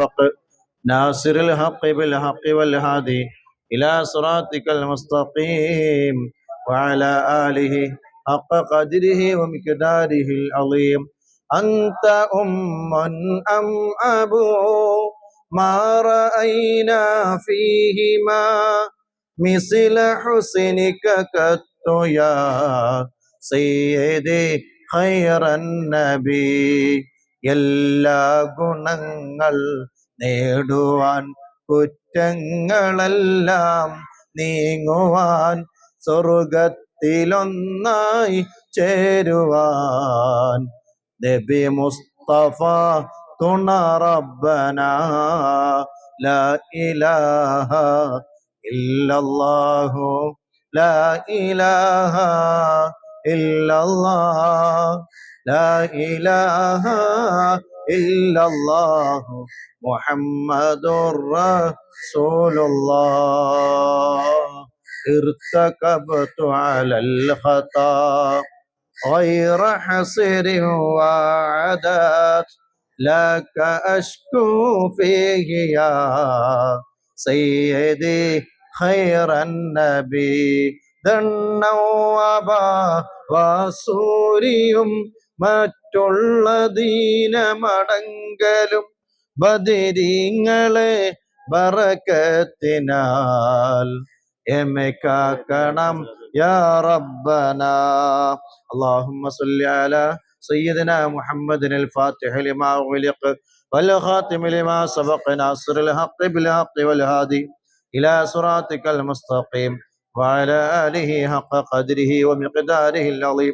سبق ناصر الحق بالحق والهادي إلى صراطك المستقيم وعلى آله حق قدره ومقداره العظيم. أنت أم أم أبو؟ ما رأينا فيهما؟ مثل حسنك قط يا سيدي خير النبي. എല്ലാ ഗുണങ്ങൾ നേടുവാൻ കുറ്റങ്ങളെല്ലാം നീങ്ങുവാൻ സ്വർഗത്തിലൊന്നായി ചേരുവാൻ. നബി മുസ്തഫ തുണ റബ്ബന ലാ ഇലാഹ ഇല്ലല്ലാഹു ലാ ഇലാഹ ഇല്ലല്ലാഹ്. لا إله إلا الله محمد رسول الله. ارتكبت على الخطأ غير حصير وعدات لك أشكو فيه يا سيدي خير النبي. ذنوا وبا وسوري ദീനമടങ്കലും ബദിരിങ്ങളെ ബറക്കത്തിനാൽ എമക്കാക്കണം യാ റബ്ബന اللهم صل على سيدنا محمد الفاتح لما أغلق والخاتم لما سبق ناصر الحق بالحق والهادي إلى صراطك المستقيم وعلى آله حق قدره ومقداره العظيم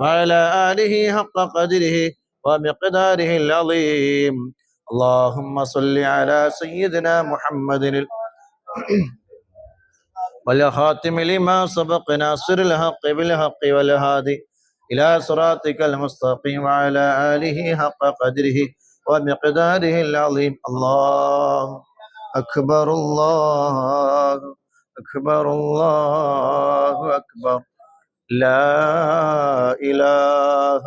وعلى آله حق قدره ومقداره العظيم. اللهم صل على سيدنا محمد ال- والخاتم لما سبق ناصر الحق بالحق والهادي إلى صراطك المستقيم وعلى آله حق قدره ومقداره العظيم. الله أكبر الله أكبر الله أكبر. لا إله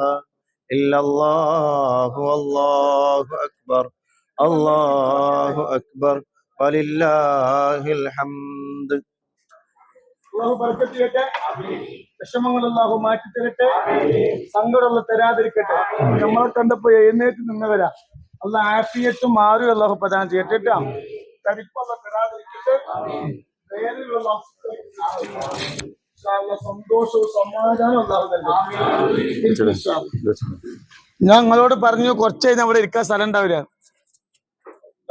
إلا الله والله أكبر الله أكبر ولله الحمد അള്ളാഹു ബർക്കത്ത് ചെയ്യട്ടെ വിഷമങ്ങൾ അള്ളാഹു മാറ്റി തരട്ടെ സങ്കടമുള്ള തരാതിരിക്കട്ടെ നമ്മളെ കണ്ടപ്പോ എഴുന്നേറ്റ് നിന്നവരാ അല്ല ആഫിയത്തും മാറി അള്ളാഹു പ്രദാനം ചെയ്യട്ടെ കേട്ടോ തരിപ്പുള്ള തരാതിരിക്കട്ടെ വേനലുള്ള ഞാൻ നിങ്ങളോട് പറഞ്ഞു കുറച്ച് കഴിഞ്ഞാൽ ഇവിടെ ഇരിക്കാൻ സ്ഥലം ഉണ്ടാവില്ല.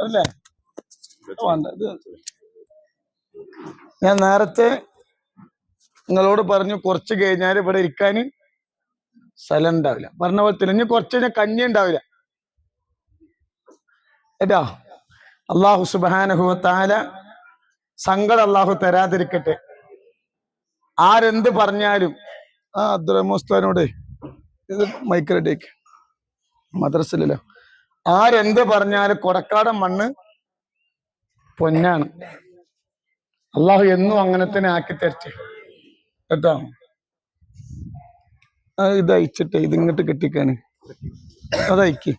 അല്ലേ? ഞാൻ നേരത്തെ നിങ്ങളോട് പറഞ്ഞു കുറച്ച് കഴിഞ്ഞാൽ ഇവിടെ ഇരിക്കാൻ സ്ഥലം ഉണ്ടാവില്ല. പറഞ്ഞ പോലെ തന്നെ ഇനി കുറച്ച് കഴിഞ്ഞാൽ കഞ്ഞി ഉണ്ടാവില്ല. ഏട്ടാ അള്ളാഹു സുബാനഹുവത്താല സങ്കടം അള്ളാഹു തരാതിരിക്കട്ടെ. ആരെന്ത് പറഞ്ഞാലും. ആ അബ്ദുറഹ്മുസ്താനോട് ഇത് മൈക്രഡേക്ക് മദ്രസിലല്ലോ ആരെന്ത് പറഞ്ഞാലും കൊടക്കാടൻ മണ്ണ് പൊന്നാണ്. അള്ളാഹു എന്നും അങ്ങനെ തന്നെ ആക്കി തരട്ടെ. കേട്ടോ? ഇത് അയച്ചിട്ടെ ഇത് ഇങ്ങോട്ട് കെട്ടിക്കാന്. അതയക്ക്.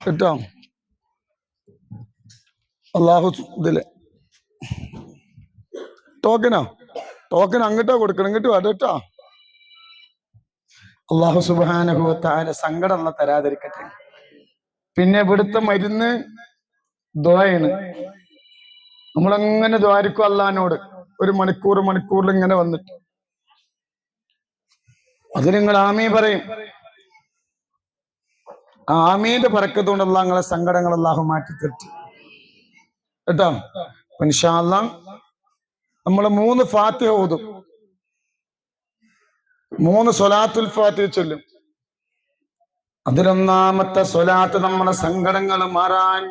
കേട്ടോ? അള്ളാഹു ഇതിൽ. ടോക്കനോ ടോക്കൻ അങ്ങോട്ടാ കൊടുക്കണം ഇങ്ങോട്ട് വരട്ടാ അള്ളാഹു സുബാനുഭവത്താൽ സങ്കടം ഉള്ള തരാതിരിക്കട്ടെ. പിന്നെ ഇവിടുത്തെ മരുന്ന് ദ്വായാണ് നമ്മളങ്ങനെ ദ്വാരിക്കും അള്ളഹാനോട് ഒരു മണിക്കൂർ മണിക്കൂറിൽ ഇങ്ങനെ വന്നിട്ട്. അത് നിങ്ങൾ ആമീ പറയും. ആമീന്റെ അള്ളാഹ് നിങ്ങളെ സങ്കടങ്ങൾ അള്ളാഹു മാറ്റി തെറ്റി കേട്ടോ ഇൻഷാല്ല നമ്മൾ മൂന്ന് ഫാത്തിഹ ഓതും. മൂന്ന് സൊലാത്തുൽ ഫാത്തിഹ ചൊല്ലും. അതിലൊന്നാമത്തെ സ്വലാത്ത് നമ്മുടെ സങ്കടങ്ങൾ മാറാൻ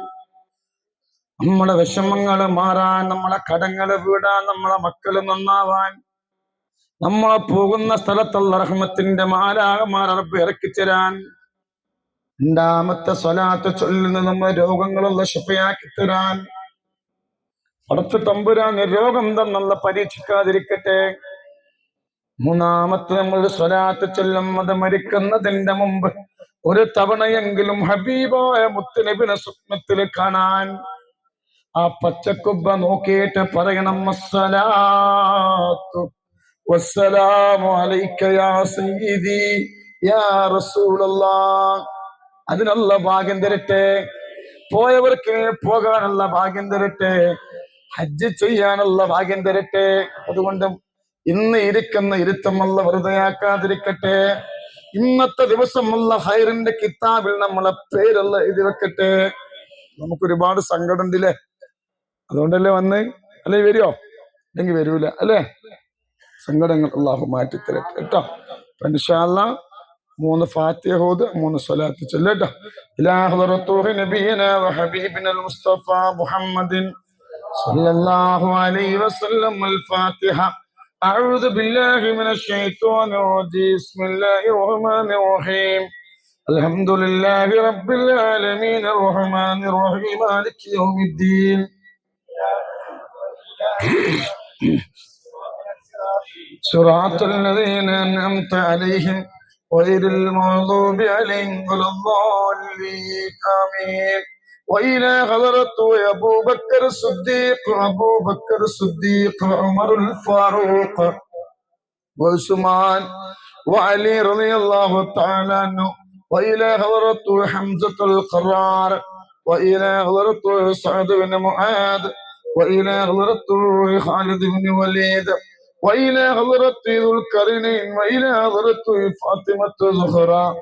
നമ്മളെ വിഷമങ്ങൾ മാറാൻ നമ്മളെ കടങ്ങൾ വീടാൻ നമ്മളെ മക്കൾ നന്നാവാൻ നമ്മളെ പോകുന്ന സ്ഥലത്തുള്ള റഹ്മത്തിന്റെ മാലാകമാർ അറബ് ഇറക്കിത്തരാൻ രണ്ടാമത്തെ സ്വലാത്ത് ചൊല്ലുന്ന നമ്മളെ രോഗങ്ങളുള്ള ശുഭയാക്കി തരാൻ അടുത്ത തമ്പുരാന് രോഗം തന്നുള്ള പരീക്ഷിക്കാതിരിക്കട്ടെ. മൂന്നാമത്തെ നമ്മൾ സ്വലാത്ത് ചെല്ലും അത് മരിക്കുന്നതിന്റെ മുമ്പ് ഒരു തവണയെങ്കിലും ഹബീബായ മുത്തുനബിനെ സ്വപ്നത്തിൽ കാണാൻ ആ പച്ചക്കുബ്ബ നോക്കിയിട്ട് പറയണം അസ്സലാത്തു വസ്സലാമു യാ സയ്യിദി യാ റസൂലല്ലാഹ്. അതിനുള്ള ഭാഗ്യം തരട്ടെ. പോയവർക്ക് പോകാനുള്ള ഭാഗ്യം തരട്ടെ. ഹജ്ജ് ചെയ്യാനുള്ള ഭാഗ്യം തരട്ടെ. അതുകൊണ്ട് ഇന്ന് ഇരിക്കുന്ന ഇരുത്തമുള്ള വെറുതെയാക്കാതിരിക്കട്ടെ. ഇന്നത്തെ ദിവസമുള്ള ഹൈറിന്റെ കിതാബിൽ നമ്മളെ പേരുള്ള എഴുതി വെക്കട്ടെ. നമുക്ക് ഒരുപാട് സങ്കടം ഉണ്ടല്ലേ അതുകൊണ്ടല്ലേ വന്ന്? അല്ലെ വരുമോ അല്ലെങ്കിൽ വരൂല അല്ലേ? സങ്കടങ്ങൾ അള്ളാഹു മാറ്റി തരട്ടെ കേട്ടോ. പനിഷാല മൂന്ന് ഫാത്തിഹ മൂന്ന് സ്വലാത്ത് ചെല്ലട്ടോ മുഹമ്മദിൻ صلى الله عليه وسلم الفاتحة. أعوذ بالله من الشيطان الرجيم. بسم الله الرحمن الرحيم. الحمد لله رب العالمين. الرحمن الرحيم. مالك يوم الدين. صراط الذين أنعمت عليهم غير المغضوب عليهم ولا الضالين. آمين. وإلى حضرت أبو بكر الصديق أبو بكر الصديق عمر الفاروق وعثمان وعلي رضي الله تعالى عنه. وإلى حضرت حمزة القرار وإلى حضرت سعد بن معاذ وإلى حضرت خالد بن وليد وإلى حضرت ذو القرنين وإلى حضرت فاطمة الزهراء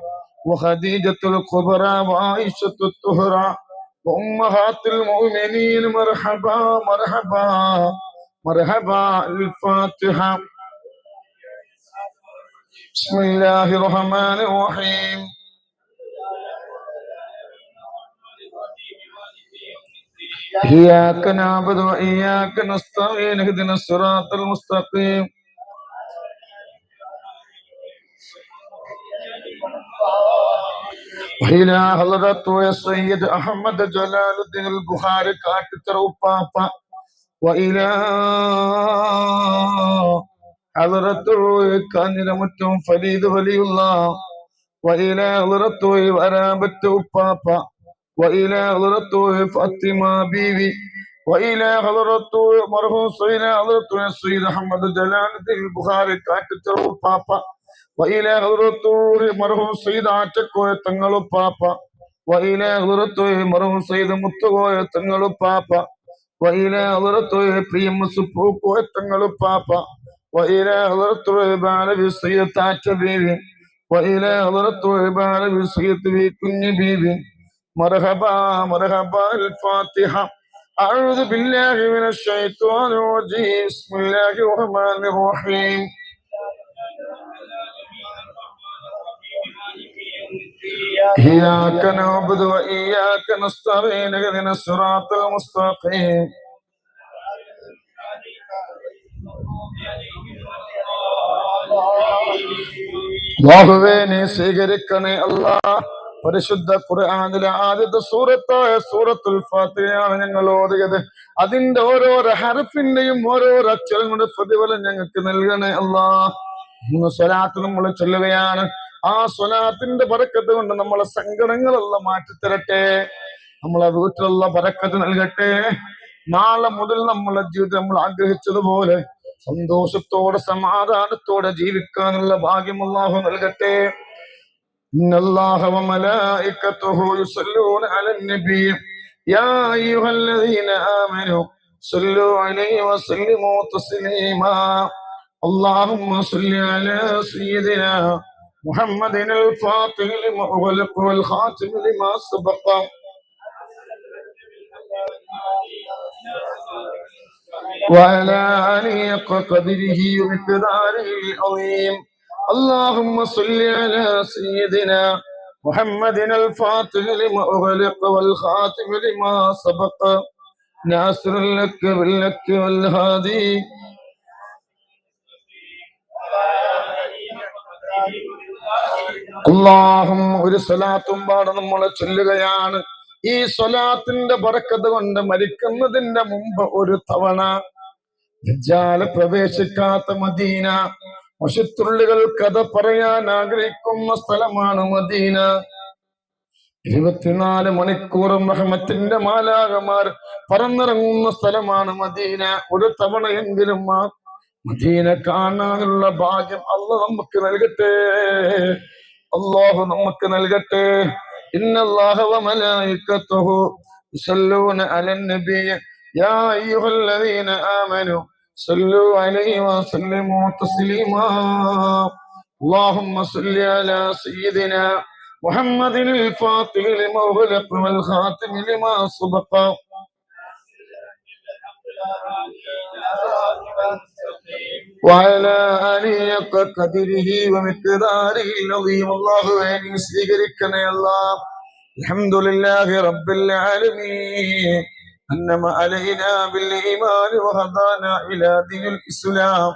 وخديجة الكبرى وعائشة الطهرى وأمهات المؤمنين مرحبا مرحبا مرحبا. الفاتحة. بسم الله الرحمن الرحيم. إياك نعبد وإياك نستعين اهدنا الصراط المستقيم. وإلى حضرت السيد أحمد جلال الدين البخاري كاتب وبابا. وإلى حضرت كانرمتم فريد ولي الله. وإلى حضرت ورابت وبابا. وإلى حضرت فاطمة بيبي. وإلى حضرت مرحوم سيدنا حضرت السيد أحمد جلال الدين البخاري كاتب وبابا. وإلى حضرت مرحوم سيد ആറ്റക്കോയ തങ്ങളുപ്പാപ്പ വയിലെ ഹുറത്ത് മറഹു സയ്യിദ് മുത്തുകോയ തങ്ങളുപ്പാപ്പ വയിലെ ഹുറത്ത് പ്രിയ മുസുപ്പൂക്കോയ തങ്ങളുപ്പാപ്പ വയിലെ ഹുറത്ത് ബാലവി സയ്യിദ് താറ്റ ബീവി വയിലെ ഹുറത്ത് ബാലവി സയ്യിദ് വി കുഞ്ഞി ബീവി مرحبا مرحبا الفاتحة أعوذ بالله من الشيطان الرجيم بسم الله الرحمن الرحيم إياك نعبد وإياك نستعين اهدنا الصراط المستقيم അള്ളാഹുവേ നീ സ്വീകരിക്കണേ അല്ലാ പരിശുദ്ധ ഖുർആാനിലെ ആദ്യത്തെ സൂറത്തായ സൂറത്തുൽ ഫാത്തിഹയാണ് ഞങ്ങൾ ഓതിയത് അതിന്റെ ഓരോരോ ഹർഫിന്റെയും ഓരോരോ അക്ഷരങ്ങളുടെ പ്രതിഫലം ഞങ്ങൾക്ക് നൽകണേ അല്ലാ മൂന്ന് സ്വലാത്ത് നമ്മൾ ചൊല്ലുകയാണ് ആ സ്വലാത്തിന്റെ ബറക്കത്ത് കൊണ്ട് നമ്മളെ സങ്കടങ്ങളെല്ലാം മാറ്റിത്തരട്ടെ നമ്മളെ വീട്ടിലുള്ള ബറക്കത്ത് നൽകട്ടെ നാളെ മുതൽ നമ്മളെ ജീവിതം നമ്മൾ ആഗ്രഹിച്ചതുപോലെ സന്തോഷത്തോടെ സമാധാനത്തോടെ ജീവിക്കാനുള്ള ഭാഗ്യം അല്ലാഹു നൽകട്ടെ إن الله وملائكته يصلون على النبي يا أيها الذين آمنوا صلوا عليه وسلموا تسليما اللهم صل على سيدنا محمد الفاتح لما أغلق والخاتم لما سبق وعلى آله قدره ومقداره العظيم اللهم صل على سيدنا محمد الفاتح لما أغلق والخاتم لما سبق ناصر لك باللك والهادي അള്ളാഹും ഒരു സ്വലാത്തും പാടെ നമ്മളെ ചൊല്ലുകയാണ്. ഈ സ്വലാത്തിന്റെ പറക്കത് കൊണ്ട് മരിക്കുന്നതിന്റെ മുമ്പ് ഒരു തവണ പ്രവേശിക്കാത്ത മദീന മഷിത്തുള്ളികൾ കഥ പറയാൻ ആഗ്രഹിക്കുന്ന സ്ഥലമാണ് മദീന. ഇരുപത്തിനാല് മണിക്കൂറും റഹ്മത്തിന്റെ മാലാകമാർ പറന്നിറങ്ങുന്ന സ്ഥലമാണ് മദീന. ഒരു തവണയെങ്കിലും ആ മദീന കാണാനുള്ള ഭാഗ്യം അല്ല നമുക്ക് നൽകട്ടെ. അള്ളാഹു നമുക്ക് നൽകട്ടെ ഇന്നല്ലാഹ വമലായിക്കത്തുഹു يصلون على النبي يا أيها الذين آمنوا صلوا عليه وسلموا تسليما اللهم صل على سيدنا محمد الفاتح لما أغلق والخاتم لما سبق وعلى آله قدره ومقداره العظيم الله وين سيغركنا يا الله الحمد لله رب العالمين أنما علينا بالإيمان وهدانا إلى دين الإسلام